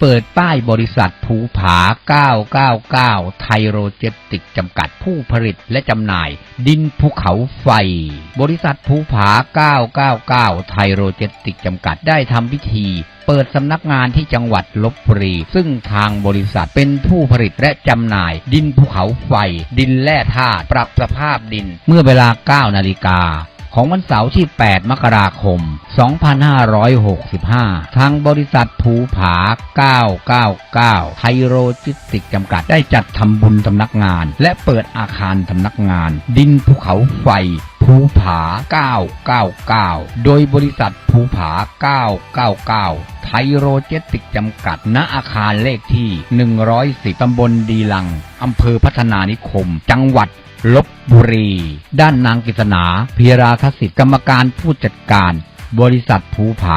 เปิดป้ายบริษัทภูผา 999 ไทโรเจติกจำกัดผู้ผลิตและจำหน่าย ดินภูเขาไฟ บริษัทภูผา 999 ไทโรเจติกจำกัดได้ทำพิธีเปิดสำนักงานที่จังหวัดลบบุรี ซึ่งทางบริษัทเป็นผู้ผลิตและจำหน่าย ดินภูเขาไฟ ดินแร่ธาตุปรับสภาพดินเมื่อเวลา 9 นาฬิกา ของวันเสาร์ที่ 8 มกราคม 2565 ทางบริษัทภูผา 999ไทโรจิสติกจำกัดได้จัดทำบุญสำนักงาน และเปิดอาคารสำนักงาน ดินภูเขาไฟภูผา 999 โดยบริษัทภูผา 999 ไทโรเจติกจำกัด ณ อาคารเลขที่ 110 ตำบลดีลัง อำเภอพัฒนานิคม จังหวัด ลบบุรี ด้านนางกฤษณาพีราคสิทธิ์กรรมการผู้จัดการ บริษัทภูผา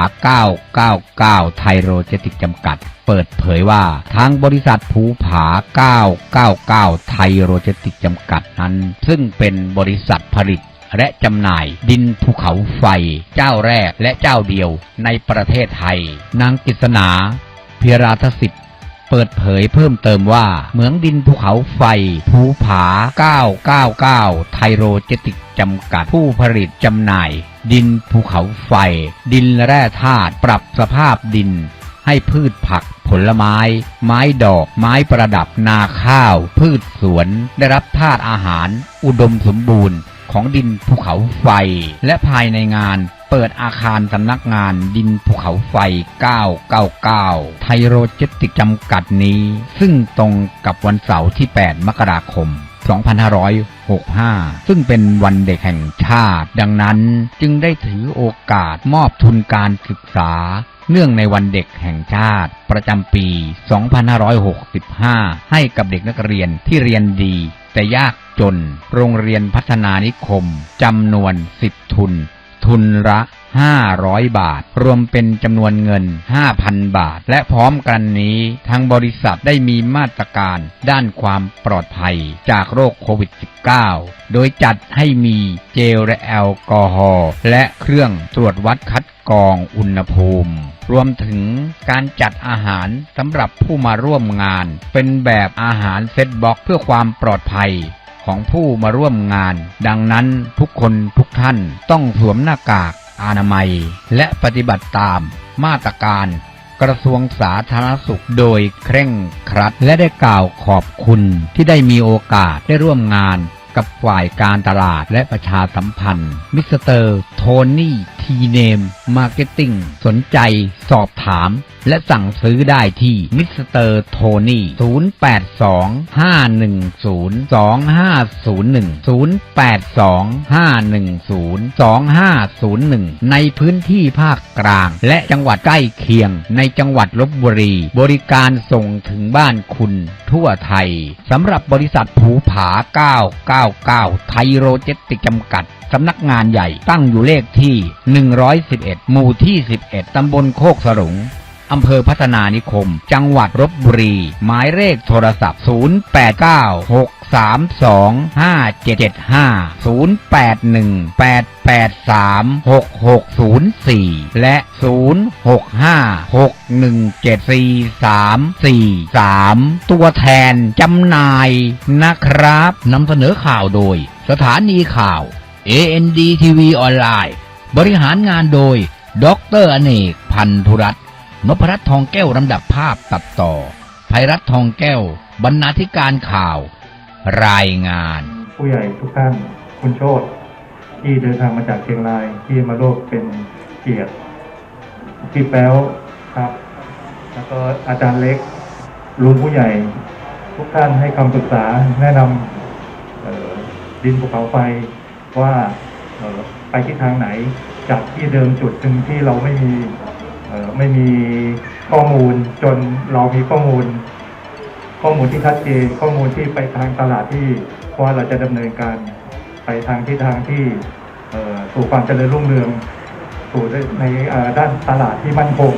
999 ไทโรเจติกจำกัด เปิดเผยว่า ทางบริษัทภูผา 999 ไทโรเจติกจำกัดนั้น ซึ่งเป็นบริษัทผลิตและจำหน่ายดินภูเขาไฟเจ้าแรกและเจ้าเดียวในประเทศไทย นางกฤษณาพีราทสิทธิ์ เปิดเผยเพิ่มเติมว่า เหมืองดินภูเขาไฟ ภูผา 999 ไทโรเจติกจำกัดผู้ผลิตจำหน่าย ดินภูเขาไฟ ดินแร่ธาตุปรับสภาพดิน ให้พืชผักผลไม้ ไม้ดอก ไม้ประดับนาข้าว พืชสวน ได้รับธาตุอาหาร อุดมสมบูรณ์ของดินภูเขาไฟ และภายในงาน เปิดอาคารสำนักงานดินภูเขาไฟ 999 ไทโรเจติกจำกัดนี้ ซึ่งตรงกับวันเสาร์ที่ 8 มกราคม 2565 ซึ่งเป็นวันเด็กแห่งชาติ ดังนั้นจึงได้ถือโอกาสมอบทุนการศึกษา เนื่องในวันเด็กแห่งชาติ ประจำปี 2565 ให้กับเด็กนักเรียนที่เรียนดี แต่ยากจน โรงเรียนพัฒนานิคมจำนวน 10 ทุน ทุนละ500 บาท รวมเป็นจำนวนเงิน 5,000 บาท และพร้อมกันนี้ ทางบริษัทได้มีมาตรการด้านความปลอดภัยจากโรคโควิด -19 โดยจัดให้มีเจลและแอลกอฮอล์และเครื่องตรวจวัดคัดกรองอุณหภูมิ รวมถึงการจัดอาหารสำหรับผู้มาร่วมงาน เป็นแบบอาหารเซตบ็อกเพื่อความปลอดภัย ของผู้มาร่วมงาน ดังนั้นทุกคนทุกท่านต้องสวมหน้ากากอนามัย และปฏิบัติตามมาตรการกระทรวงสาธารณสุขโดยเคร่งครัด และได้กล่าวขอบคุณที่ได้มีโอกาสได้ร่วมงาน กับฝ่ายการตลาดและประชาสัมพันธ์ มิสเตอร์โทนี่ทีเนมมาร์เก็ตติ้งสนใจสอบถาม และสั่งซื้อได้ที่มิสเตอร์โทนี่0825102501ในพื้นที่ภาคกลาง และจังหวัดใกล้เคียงในจังหวัดลบบุรี บริการส่งถึงบ้านคุณทั่วไทยสำหรับบริษัทภูผา99 ไทโรเจติกจำกัด สำนักงานใหญ่ตั้งอยู่เลขที่ 111 หมู่ที่ 11 ตำบลโคกสรุง อำเภอพัฒนานิคม จังหวัดลบบุรี หมายเลขโทรศัพท์ 0896325755 0818836604 และ 0656174343 ตัวแทนจำหน่ายนะครับนำเสนอข่าวโดย สถานีข่าว AND TV ออนไลน์ บริหารงานโดย ดรอเนกพันธุรัตน์ นพรัตน์ทองแก้วลำดับภาพตัดต่อภัยรัตน์ทองแก้ว บรรณาธิการข่าว รายงาน ผู้ใหญ่ทุกท่านคุณโชตที่เดินทางมาจากเชียงรายที่มาร่วมเป็นเกียรติพี่แป๊วครับ แล้วก็อาจารย์เล็กลุงผู้ใหญ่ ทุกท่านให้คำปรึกษาแนะนำดินภูเขาไฟว่าไปที่ทางไหนจากที่เดิมจุดหนึ่งที่เราไม่มี ไม่มีข้อมูลจนเรามีข้อมูล ข้อมูลที่ชัดเจนข้อมูลที่ไปทางตลาดที่ว่าเราจะดำเนินการไปทางที่ทางที่สู่ความเจริญรุ่งเรืองสู่ในด้านตลาดที่มั่นคง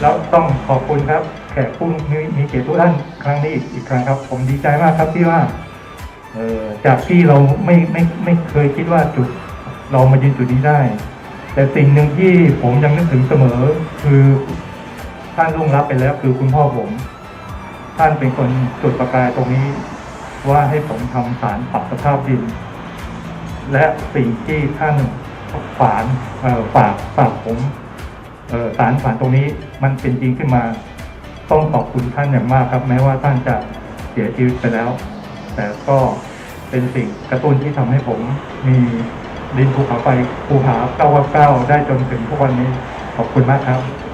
แล้วต้องขอบคุณครับแขกผู้มีมีเกียรติทุกท่านครั้งนี้อีกอีกครั้งครับ ผมดีใจมากครับที่ว่าจากที่เราไม่ไม่ไม่เคยคิดว่าจุดเรามายืนจุดนี้ได้ แต่สิ่งหนึ่งที่ผมยังนึกถึงเสมอ คือท่านล่วงลับไปแล้ว คือคุณพ่อผม ท่านเป็นคนจุดประกายตรงนี้ ว่าให้ผมทำสารปรับสภาพดิน และสิ่งที่ท่านฝานเออฝากฝากผมเออสารฝานตรงนี้มันเป็นจริงขึ้นมา ต้องขอบคุณท่านอย่างมากครับ แม้ว่าท่านจะเสียชีวิตไปแล้ว แต่ก็เป็นสิ่งกระตุ้นที่ทำให้ผมมี ดินภูเขาไฟภูผา999ได้จนถึงทุกวันนี้ขอบคุณมากครับ